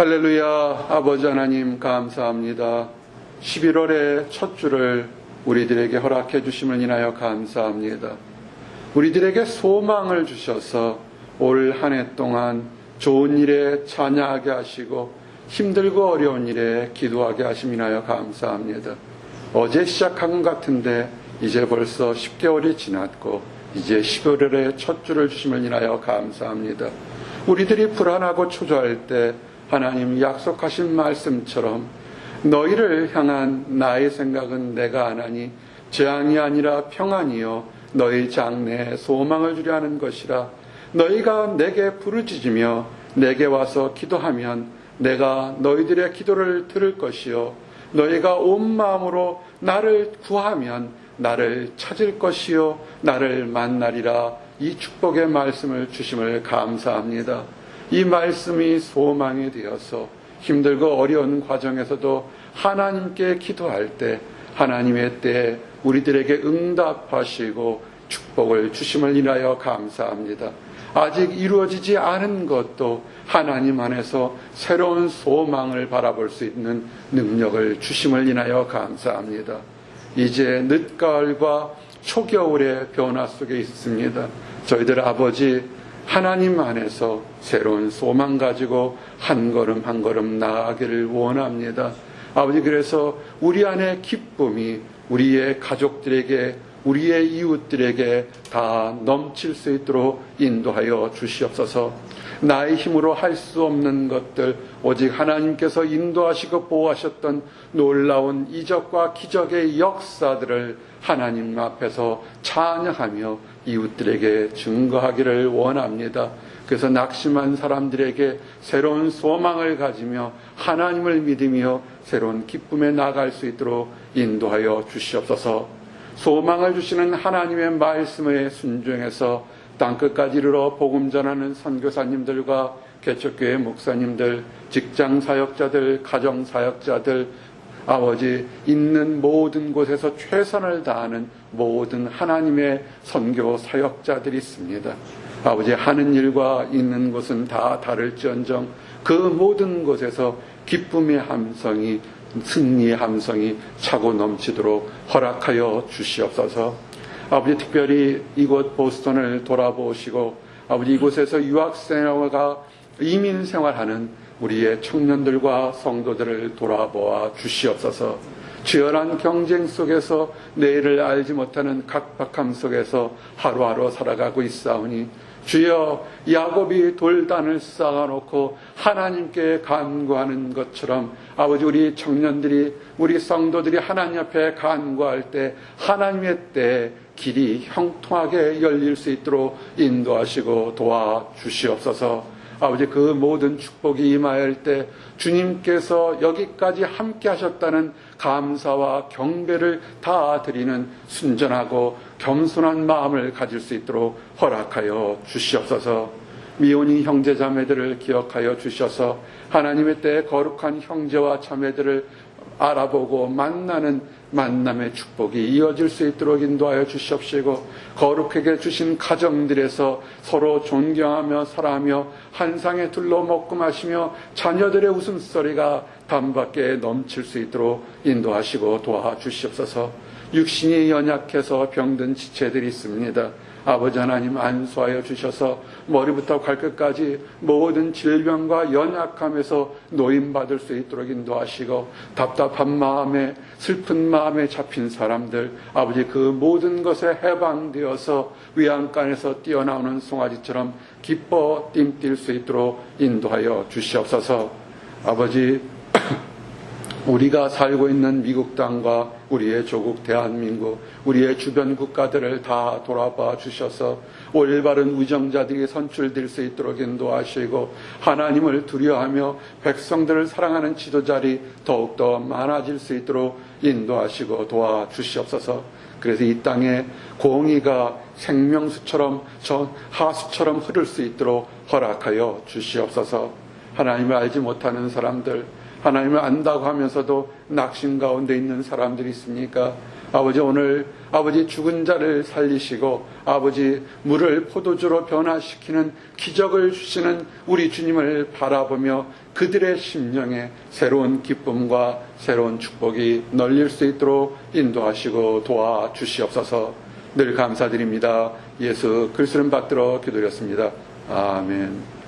할렐루야 아버지 하나님 감사합니다. 11월의 첫 주를 우리들에게 허락해 주심을 인하여 감사합니다. 우리들에게 소망을 주셔서 올 한 해 동안 좋은 일에 찬양하게 하시고 힘들고 어려운 일에 기도하게 하심 인하여 감사합니다. 어제 시작한 것 같은데 이제 벌써 10개월이 지났고 이제 11월의 첫 주를 주심을 인하여 감사합니다. 우리들이 불안하고 초조할 때 하나님 약속하신 말씀처럼 너희를 향한 나의 생각은 내가 안 하니 재앙이 아니라 평안이요 너희 장래에 소망을 주려 하는 것이라 너희가 내게 부르짖으며 내게 와서 기도하면 내가 너희들의 기도를 들을 것이요 너희가 온 마음으로 나를 구하면 나를 찾을 것이요 나를 만나리라 이 축복의 말씀을 주심을 감사합니다. 이 말씀이 소망이 되어서 힘들고 어려운 과정에서도 하나님께 기도할 때 하나님의 때 우리들에게 응답하시고 축복을 주심을 인하여 감사합니다. 아직 이루어지지 않은 것도 하나님 안에서 새로운 소망을 바라볼 수 있는 능력을 주심을 인하여 감사합니다. 이제 늦가을과 초겨울의 변화 속에 있습니다. 저희들 아버지 하나님 안에서 새로운 소망 가지고 한 걸음 한 걸음 나아가기를 원합니다. 아버지 그래서 우리 안에 기쁨이 우리의 가족들에게 우리의 이웃들에게 다 넘칠 수 있도록 인도하여 주시옵소서. 나의 힘으로 할 수 없는 것들 오직 하나님께서 인도하시고 보호하셨던 놀라운 이적과 기적의 역사들을 하나님 앞에서 찬양하며 이웃들에게 증거하기를 원합니다. 그래서 낙심한 사람들에게 새로운 소망을 가지며 하나님을 믿으며 새로운 기쁨에 나갈 수 있도록 인도하여 주시옵소서. 소망을 주시는 하나님의 말씀에 순종해서 땅끝까지 이르러 복음 전하는 선교사님들과 개척교회 목사님들, 직장 사역자들, 가정 사역자들, 아버지 있는 모든 곳에서 최선을 다하는 모든 하나님의 선교 사역자들이 있습니다. 아버지 하는 일과 있는 곳은 다 다를지언정 그 모든 곳에서 기쁨의 함성이 승리의 함성이 차고 넘치도록 허락하여 주시옵소서. 아버지 특별히 이곳 보스턴을 돌아보시고 아버지 이곳에서 유학생활과 이민 생활하는 우리의 청년들과 성도들을 돌아보아 주시옵소서. 치열한 경쟁 속에서 내일을 알지 못하는 각박함 속에서 하루하루 살아가고 있사오니 주여 야곱이 돌단을 쌓아놓고 하나님께 간구하는 것처럼 아버지 우리 청년들이 우리 성도들이 하나님 앞에 간구할 때 하나님의 때 길이 형통하게 열릴 수 있도록 인도하시고 도와주시옵소서. 아버지 그 모든 축복이 임하일 때 주님께서 여기까지 함께 하셨다는 감사와 경배를 다 드리는 순전하고 겸손한 마음을 가질 수 있도록 허락하여 주시옵소서. 미혼인 형제 자매들을 기억하여 주셔서 하나님의 때 거룩한 형제와 자매들을 알아보고 만나는 만남의 축복이 이어질 수 있도록 인도하여 주시옵시고 거룩하게 주신 가정들에서 서로 존경하며 사랑하며 한 상에 둘러 먹고 마시며 자녀들의 웃음소리가 담밖에 넘칠 수 있도록 인도하시고 도와주시옵소서 육신이 연약해서 병든 지체들이 있습니다. 아버지 하나님 안수하여 주셔서 머리부터 발끝까지 모든 질병과 연약함에서 노임받을 수 있도록 인도하시고 답답한 마음에 슬픈 마음에 잡힌 사람들 아버지 그 모든 것에 해방되어서 위안간에서 뛰어나오는 송아지처럼 기뻐 띵뛸 수 있도록 인도하여 주시옵소서. 아버지 우리가 살고 있는 미국 땅과 우리의 조국 대한민국, 우리의 주변 국가들을 다 돌아봐 주셔서 올바른 우정자들이 선출될 수 있도록 인도하시고 하나님을 두려워하며 백성들을 사랑하는 지도자리 더욱더 많아질 수 있도록 인도하시고 도와주시옵소서. 그래서 이 땅에 공의가 생명수처럼 저 하수처럼 흐를 수 있도록 허락하여 주시옵소서. 하나님을 알지 못하는 사람들, 하나님을 안다고 하면서도 낙심 가운데 있는 사람들이 있습니까? 아버지 오늘 아버지 죽은 자를 살리시고 아버지 물을 포도주로 변화시키는 기적을 주시는 우리 주님을 바라보며 그들의 심령에 새로운 기쁨과 새로운 축복이 널릴 수 있도록 인도하시고 도와주시옵소서 늘 감사드립니다. 예수 그리스도를 받들어 기도렸습니다. 아멘.